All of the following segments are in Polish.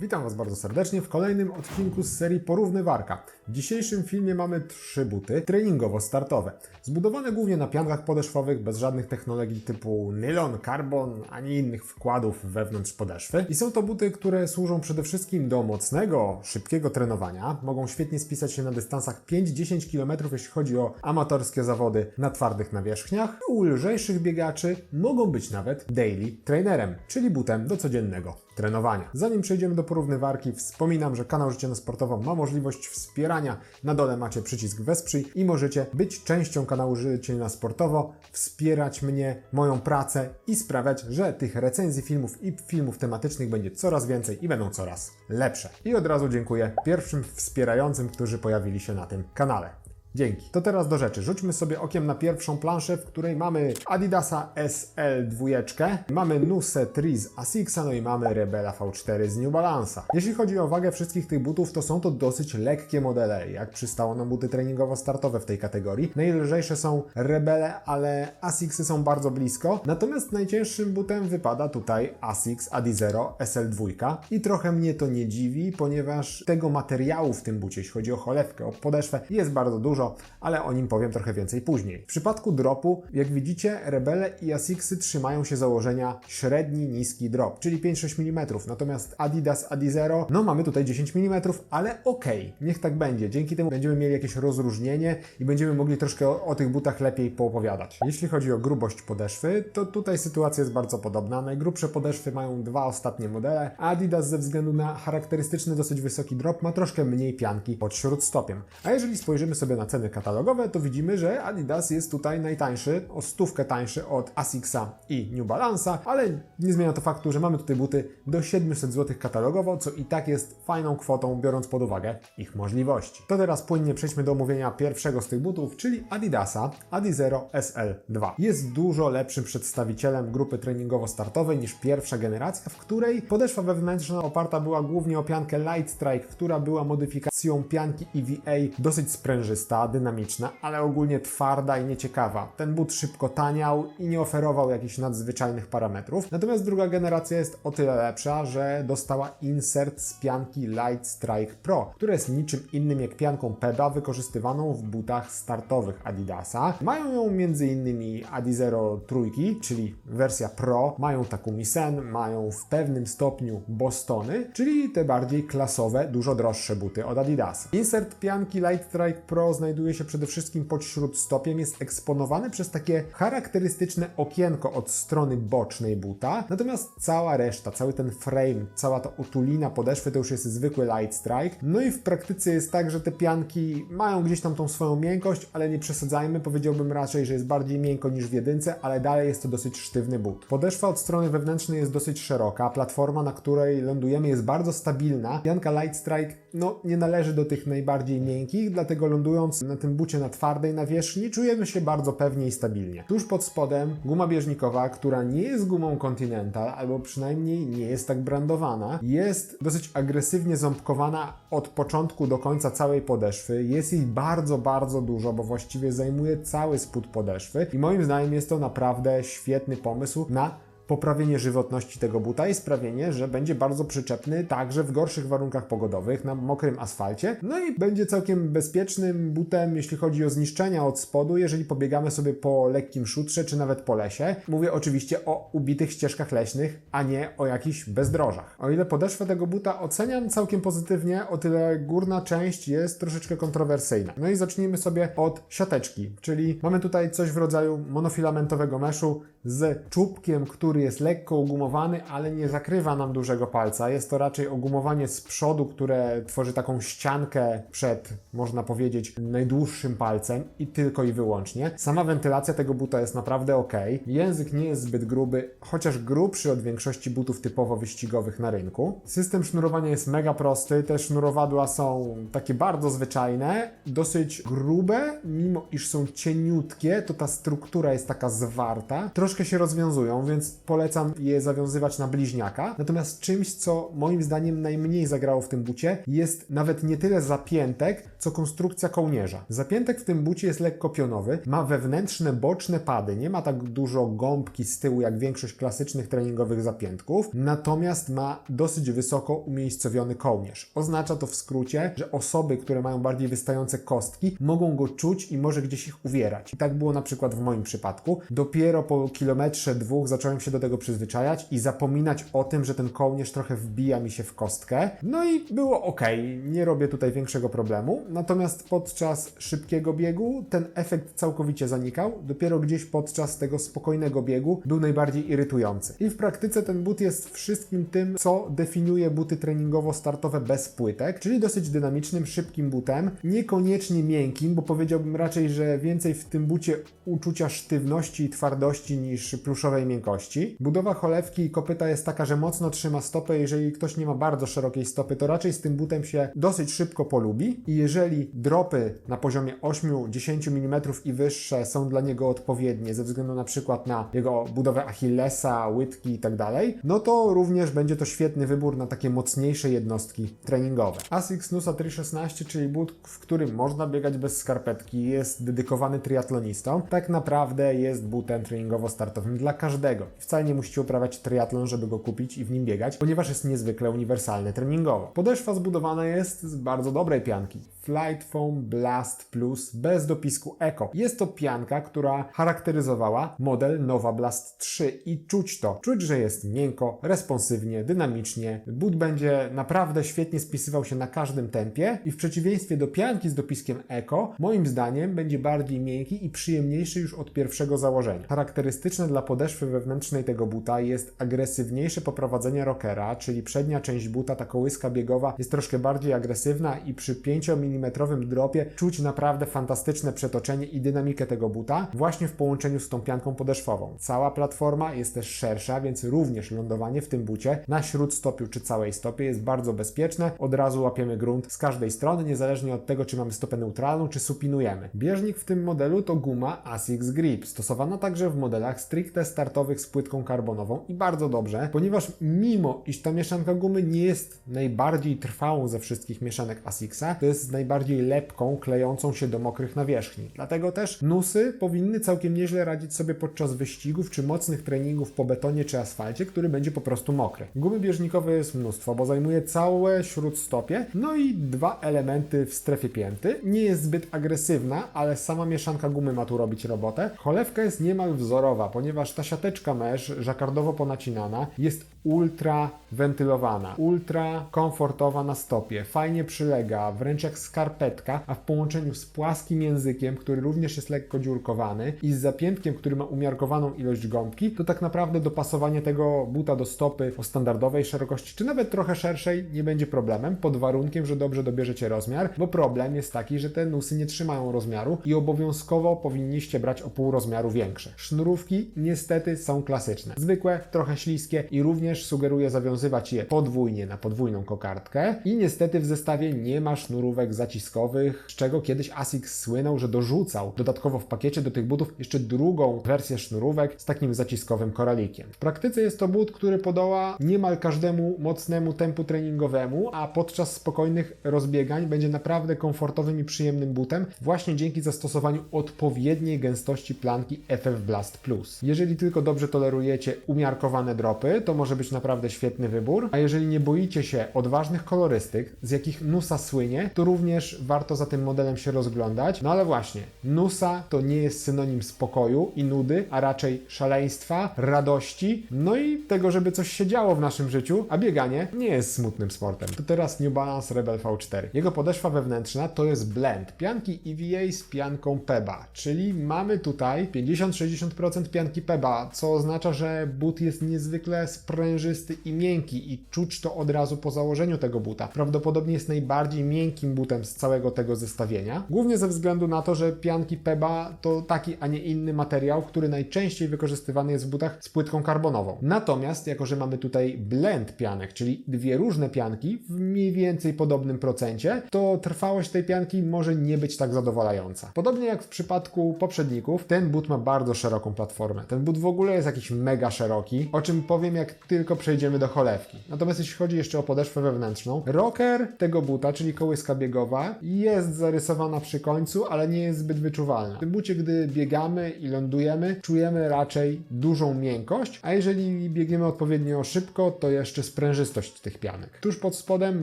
Witam Was bardzo serdecznie w kolejnym odcinku z serii Porównywarka. W dzisiejszym filmie mamy trzy buty treningowo-startowe, zbudowane głównie na piankach podeszwowych, bez żadnych technologii typu nylon, karbon, ani innych wkładów wewnątrz podeszwy. I są to buty, które służą przede wszystkim do mocnego, szybkiego trenowania. Mogą świetnie spisać się na dystansach 5-10 km, jeśli chodzi o amatorskie zawody na twardych nawierzchniach. U lżejszych biegaczy mogą być nawet daily trainerem, czyli butem do codziennego trenowania. Zanim przejdziemy do porównywarki, wspominam, że kanał Życie na Sportowo ma możliwość wspierania. Na dole macie przycisk Wesprzyj i możecie być częścią kanału Życie na Sportowo, wspierać mnie, moją pracę i sprawiać, że tych recenzji filmów i filmów tematycznych będzie coraz więcej i będą coraz lepsze. I od razu dziękuję pierwszym wspierającym, którzy pojawili się na tym kanale. Dzięki. To teraz do rzeczy. Rzućmy sobie okiem na pierwszą planszę, w której mamy Adidasa SL2, mamy Nuse 3 z no i mamy Rebela V4 z New Balance'a. Jeśli chodzi o wagę wszystkich tych butów, to są to dosyć lekkie modele, jak przystało na buty treningowo-startowe w tej kategorii. Najlżejsze są Rebele, ale Asixy są bardzo blisko. Natomiast najcięższym butem wypada tutaj Asics Adizero SL2 i trochę mnie to nie dziwi, ponieważ tego materiału w tym bucie, jeśli chodzi o cholewkę, o podeszwę, jest bardzo dużo, ale o nim powiem trochę więcej później. W przypadku dropu, jak widzicie, Rebele i Asicsy trzymają się założenia średni, niski drop, czyli 5-6 mm, natomiast Adidas Adizero, no mamy tutaj 10 mm, ale okej, niech tak będzie. Dzięki temu będziemy mieli jakieś rozróżnienie i będziemy mogli troszkę o, o tych butach lepiej poopowiadać. Jeśli chodzi o grubość podeszwy, to tutaj sytuacja jest bardzo podobna. Najgrubsze podeszwy mają dwa ostatnie modele, a Adidas ze względu na charakterystyczny dosyć wysoki drop ma troszkę mniej pianki pod śródstopiem. A jeżeli spojrzymy sobie na ceny katalogowe, to widzimy, że Adidas jest tutaj najtańszy, o stówkę tańszy od Asixa i New Balance'a, ale nie zmienia to faktu, że mamy tutaj buty do 700 zł katalogowo, co i tak jest fajną kwotą, biorąc pod uwagę ich możliwości. To teraz płynnie przejdźmy do omówienia pierwszego z tych butów, czyli Adidasa Adizero SL2. Jest dużo lepszym przedstawicielem grupy treningowo-startowej niż pierwsza generacja, w której podeszwa wewnętrzna oparta była głównie o piankę Light Strike, która była modyfikacją pianki EVA dosyć sprężysta, dynamiczna, ale ogólnie twarda i nieciekawa. Ten but szybko taniał i nie oferował jakichś nadzwyczajnych parametrów. Natomiast druga generacja jest o tyle lepsza, że dostała insert z pianki Light Strike Pro, która jest niczym innym jak pianką PEBA wykorzystywaną w butach startowych Adidasa. Mają ją m.in. Adizero trójki, czyli wersja Pro, mają Takumi Sen, mają w pewnym stopniu Bostony, czyli te bardziej klasowe, dużo droższe buty od Adidasa. Insert pianki Light Strike Pro znajduje się przede wszystkim pod śródstopiem, jest eksponowany przez takie charakterystyczne okienko od strony bocznej buta, natomiast cała reszta, cały ten frame, cała ta otulina podeszwy to już jest zwykły Light Strike. No i w praktyce jest tak, że te pianki mają gdzieś tam tą swoją miękkość, ale nie przesadzajmy, powiedziałbym raczej, że jest bardziej miękko niż w jedynce, ale dalej jest to dosyć sztywny but. Podeszwa od strony wewnętrznej jest dosyć szeroka, platforma, na której lądujemy jest bardzo stabilna. Pianka Light Strike, no nie należy do tych najbardziej miękkich, dlatego lądując na tym bucie na twardej nawierzchni czujemy się bardzo pewnie i stabilnie. Tuż pod spodem guma bieżnikowa, która nie jest gumą Continental, albo przynajmniej nie jest tak brandowana, jest dosyć agresywnie ząbkowana od początku do końca całej podeszwy. Jest jej bardzo, bardzo dużo, bo właściwie zajmuje cały spód podeszwy i moim zdaniem jest to naprawdę świetny pomysł na poprawienie żywotności tego buta i sprawienie, że będzie bardzo przyczepny także w gorszych warunkach pogodowych, na mokrym asfalcie. No i będzie całkiem bezpiecznym butem, jeśli chodzi o zniszczenia od spodu, jeżeli pobiegamy sobie po lekkim szutrze, czy nawet po lesie. Mówię oczywiście o ubitych ścieżkach leśnych, a nie o jakichś bezdrożach. O ile podeszwę tego buta oceniam całkiem pozytywnie, o tyle górna część jest troszeczkę kontrowersyjna. No i zacznijmy sobie od siateczki, czyli mamy tutaj coś w rodzaju monofilamentowego meszu z czubkiem, który jest lekko ugumowany, ale nie zakrywa nam dużego palca. Jest to raczej ogumowanie z przodu, które tworzy taką ściankę przed, można powiedzieć, najdłuższym palcem i tylko i wyłącznie. Sama wentylacja tego buta jest naprawdę ok. Język nie jest zbyt gruby, chociaż grubszy od większości butów typowo wyścigowych na rynku. System sznurowania jest mega prosty, te sznurowadła są takie bardzo zwyczajne, dosyć grube, mimo iż są cieniutkie, to ta struktura jest taka zwarta. Troszkę się rozwiązują, więc polecam je zawiązywać na bliźniaka. Natomiast czymś, co moim zdaniem najmniej zagrało w tym bucie, jest nawet nie tyle zapiętek, co konstrukcja kołnierza. Zapiętek w tym bucie jest lekko pionowy, ma wewnętrzne, boczne pady, nie ma tak dużo gąbki z tyłu jak większość klasycznych treningowych zapiętków, natomiast ma dosyć wysoko umiejscowiony kołnierz. Oznacza to w skrócie, że osoby, które mają bardziej wystające kostki, mogą go czuć i może gdzieś ich uwierać. I tak było na przykład w moim przypadku. Dopiero po kilometrze, dwóch zacząłem się do tego przyzwyczajać i zapominać o tym, że ten kołnierz trochę wbija mi się w kostkę. No i było ok, nie robię tutaj większego problemu. Natomiast podczas szybkiego biegu ten efekt całkowicie zanikał. Dopiero gdzieś podczas tego spokojnego biegu był najbardziej irytujący. I w praktyce ten but jest wszystkim tym, co definiuje buty treningowo-startowe bez płytek, czyli dosyć dynamicznym, szybkim butem, niekoniecznie miękkim, bo powiedziałbym raczej, że więcej w tym bucie uczucia sztywności i twardości niż pluszowej miękkości. Budowa cholewki i kopyta jest taka, że mocno trzyma stopę. Jeżeli ktoś nie ma bardzo szerokiej stopy, to raczej z tym butem się dosyć szybko polubi. I jeżeli dropy na poziomie 8-10 mm i wyższe są dla niego odpowiednie, ze względu na przykład na jego budowę Achillesa, łydki i tak no to również będzie to świetny wybór na takie mocniejsze jednostki treningowe. Asics Nusa 316, czyli but, w którym można biegać bez skarpetki, jest dedykowany triatlonistom. Tak naprawdę jest butem treningowo-startowym dla każdego. Wcale nie musicie uprawiać triatlon, żeby go kupić i w nim biegać, ponieważ jest niezwykle uniwersalny treningowo. Podeszwa zbudowana jest z bardzo dobrej pianki. Flight Foam Blast Plus bez dopisku Eco. Jest to pianka, która charakteryzowała model Nova Blast 3 i czuć to. Czuć, że jest miękko, responsywnie, dynamicznie. But będzie naprawdę świetnie spisywał się na każdym tempie i w przeciwieństwie do pianki z dopiskiem Eco, moim zdaniem będzie bardziej miękki i przyjemniejszy już od pierwszego założenia. Charakterystyczne dla podeszwy wewnętrznej tego buta jest agresywniejsze poprowadzenie rockera, czyli przednia część buta, ta kołyska biegowa jest troszkę bardziej agresywna i przy 5 mm dropie czuć naprawdę fantastyczne przetoczenie i dynamikę tego buta właśnie w połączeniu z tą pianką podeszwową. Cała platforma jest też szersza, więc również lądowanie w tym bucie na śródstopiu czy całej stopie jest bardzo bezpieczne. Od razu łapiemy grunt z każdej strony, niezależnie od tego, czy mamy stopę neutralną, czy supinujemy. Bieżnik w tym modelu to guma Asics Grip, stosowana także w modelach stricte startowych z płytką karbonową i bardzo dobrze, ponieważ mimo iż ta mieszanka gumy nie jest najbardziej trwałą ze wszystkich mieszanek Asicsa, to jest najbardziej lepką, klejącą się do mokrych nawierzchni. Dlatego też nusy powinny całkiem nieźle radzić sobie podczas wyścigów czy mocnych treningów po betonie czy asfalcie, który będzie po prostu mokry. Gumy bieżnikowej jest mnóstwo, bo zajmuje całe śródstopie, no i dwa elementy w strefie pięty. Nie jest zbyt agresywna, ale sama mieszanka gumy ma tu robić robotę. Cholewka jest niemal wzorowa, ponieważ ta siateczka mesh, żakardowo ponacinana, jest ultra wentylowana, ultra komfortowa na stopie, fajnie przylega, wręcz jak skarpetka, a w połączeniu z płaskim językiem, który również jest lekko dziurkowany i z zapiętkiem, który ma umiarkowaną ilość gąbki, to tak naprawdę dopasowanie tego buta do stopy o standardowej szerokości, czy nawet trochę szerszej, nie będzie problemem, pod warunkiem, że dobrze dobierzecie rozmiar, bo problem jest taki, że te nusy nie trzymają rozmiaru i obowiązkowo powinniście brać o pół rozmiaru większe. Sznurówki niestety są klasyczne, zwykłe, trochę śliskie i również sugeruję zawiązywać je podwójnie na podwójną kokardkę i niestety w zestawie nie ma sznurówek zaciskowych, z czego kiedyś Asics słynął, że dorzucał dodatkowo w pakiecie do tych butów jeszcze drugą wersję sznurówek z takim zaciskowym koralikiem. W praktyce jest to but, który podoła niemal każdemu mocnemu tempu treningowemu, a podczas spokojnych rozbiegań będzie naprawdę komfortowym i przyjemnym butem właśnie dzięki zastosowaniu odpowiedniej gęstości planki FF Blast Plus. Jeżeli tylko dobrze tolerujecie umiarkowane dropy, to może być naprawdę świetny wybór, a jeżeli nie boicie się odważnych kolorystyk, z jakich Nusa słynie, to również warto za tym modelem się rozglądać. No ale właśnie, Nusa to nie jest synonim spokoju i nudy, a raczej szaleństwa, radości, no i tego, żeby coś się działo w naszym życiu, a bieganie nie jest smutnym sportem. To teraz New Balance Rebel V4. Jego podeszwa wewnętrzna to jest blend pianki EVA z pianką PEBA, czyli mamy tutaj 50-60% pianki PEBA, co oznacza, że but jest niezwykle sprężysty i miękki i czuć to od razu po założeniu tego buta. Prawdopodobnie jest najbardziej miękkim butem z całego tego zestawienia, głównie ze względu na to, że pianki PEBA to taki, a nie inny materiał, który najczęściej wykorzystywany jest w butach z płytką karbonową. Natomiast, jako że mamy tutaj blend pianek, czyli dwie różne pianki w mniej więcej podobnym procencie, to trwałość tej pianki może nie być tak zadowalająca. Podobnie jak w przypadku poprzedników, ten but ma bardzo szeroką platformę. Ten but w ogóle jest jakiś mega szeroki, o czym powiem jak tylko przejdziemy do cholewki. Natomiast jeśli chodzi jeszcze o podeszwę wewnętrzną, rocker tego buta, czyli kołyska biegowa, jest zarysowana przy końcu, ale nie jest zbyt wyczuwalna. W tym bucie, gdy biegamy i lądujemy, czujemy raczej dużą miękkość, a jeżeli biegniemy odpowiednio szybko, to jeszcze sprężystość tych pianek. Tuż pod spodem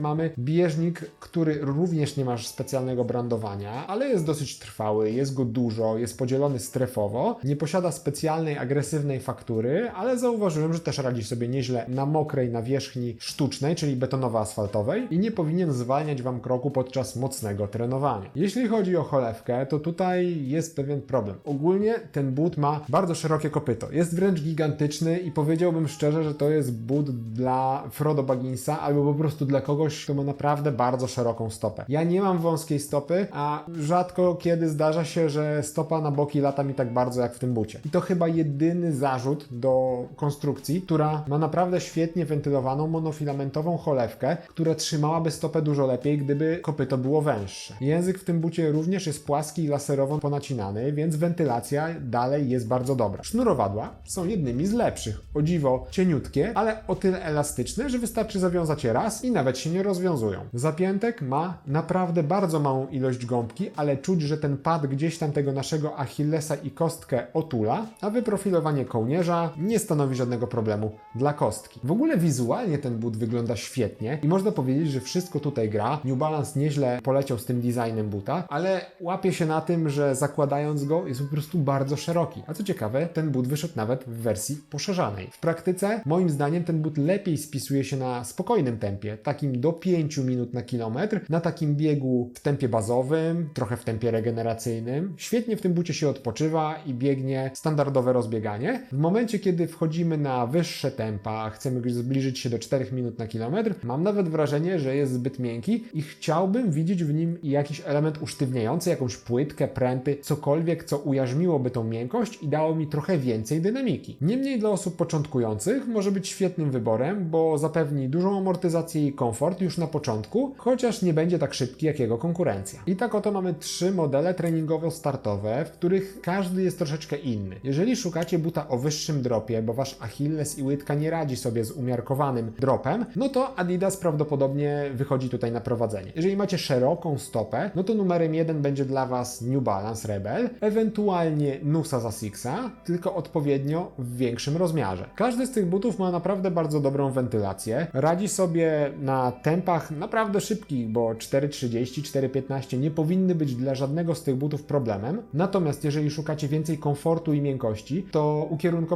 mamy bieżnik, który również nie ma specjalnego brandowania, ale jest dosyć trwały, jest go dużo, jest podzielony strefowo, nie posiada specjalnej, agresywnej faktury, ale zauważyłem, że też radzi sobie nieźle na mokrej nawierzchni sztucznej, czyli betonowo-asfaltowej i nie powinien zwalniać Wam kroku podczas mocnego trenowania. Jeśli chodzi o cholewkę, to tutaj jest pewien problem. Ogólnie ten but ma bardzo szerokie kopyto, jest wręcz gigantyczny i powiedziałbym szczerze, że to jest but dla Frodo Bagginsa albo po prostu dla kogoś, kto ma naprawdę bardzo szeroką stopę. Ja nie mam wąskiej stopy, a rzadko kiedy zdarza się, że stopa na boki lata mi tak bardzo jak w tym bucie. I to chyba jedyny zarzut do konstrukcji, która ma naprawdę świetnie wentylowaną monofilamentową cholewkę, która trzymałaby stopę dużo lepiej, gdyby kopyto było węższe. Język w tym bucie również jest płaski i laserowo ponacinany, więc wentylacja dalej jest bardzo dobra. Sznurowadła są jednymi z lepszych. O dziwo cieniutkie, ale o tyle elastyczne, że wystarczy zawiązać je raz i nawet się nie rozwiązują. Zapiętek ma naprawdę bardzo małą ilość gąbki, ale czuć, że ten pad gdzieś tam tego naszego Achillesa i kostkę otula, a wyprofilowanie kołnierza nie stanowi żadnego problemu dla kostki. W ogóle wizualnie ten but wygląda świetnie i można powiedzieć, że wszystko tutaj gra. New Balance nieźle poleciał z tym designem buta, ale łapie się na tym, że zakładając go jest po prostu bardzo szeroki. A co ciekawe, ten but wyszedł nawet w wersji poszerzanej. W praktyce, moim zdaniem, ten but lepiej spisuje się na spokojnym tempie, takim do 5 minut na kilometr, na takim biegu w tempie bazowym, trochę w tempie regeneracyjnym. Świetnie w tym bucie się odpoczywa i biegnie standardowe rozbieganie. W momencie, kiedy wchodzimy na wyższe tempa, chcemy zbliżyć się do 4 minut na kilometr, mam nawet wrażenie, że jest zbyt miękki i chciałbym widzieć w nim jakiś element usztywniający, jakąś płytkę, pręty, cokolwiek, co ujarzmiłoby tą miękkość i dało mi trochę więcej dynamiki. Niemniej dla osób początkujących może być świetnym wyborem, bo zapewni dużą amortyzację i komfort już na początku, chociaż nie będzie tak szybki jak jego konkurencja. I tak oto mamy trzy modele treningowo-startowe, w których każdy jest troszeczkę inny. Jeżeli szukacie buta o wyższym dropie, bo wasz Achilles i łydka nie radzi sobie z umiarkowanym dropem, no to Adidas prawdopodobnie wychodzi tutaj na prowadzenie. Jeżeli macie szeroką stopę, no to numerem jeden będzie dla was New Balance Rebel, ewentualnie Nusa z Asixa, tylko odpowiednio w większym rozmiarze. Każdy z tych butów ma naprawdę bardzo dobrą wentylację, radzi sobie na tempach naprawdę szybkich, bo 4.30, 4.15 nie powinny być dla żadnego z tych butów problemem. Natomiast jeżeli szukacie więcej komfortu i miękkości, to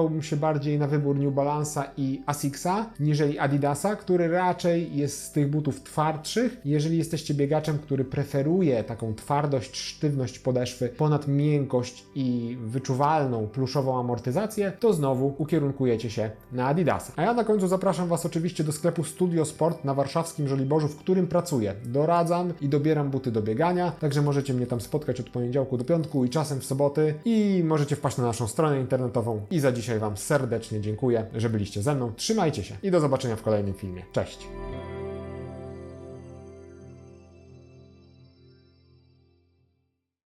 ukierunkowałbym się bardziej na wybór New Balance'a i Asixa, niżeli Adidasa, który raczej jest z tych butów twardszych. Jeżeli jesteście biegaczem, który preferuje taką twardość, sztywność podeszwy ponad miękkość i wyczuwalną pluszową amortyzację, to znowu ukierunkujecie się na Adidasa. A ja na końcu zapraszam Was oczywiście do sklepu Studio Sport na warszawskim Żoliborzu, w którym pracuję. Doradzam i dobieram buty do biegania, także możecie mnie tam spotkać od poniedziałku do piątku i czasem w soboty i możecie wpaść na naszą stronę internetową. I za dzisiaj Wam serdecznie dziękuję, że byliście ze mną. Trzymajcie się i do zobaczenia w kolejnym filmie. Cześć!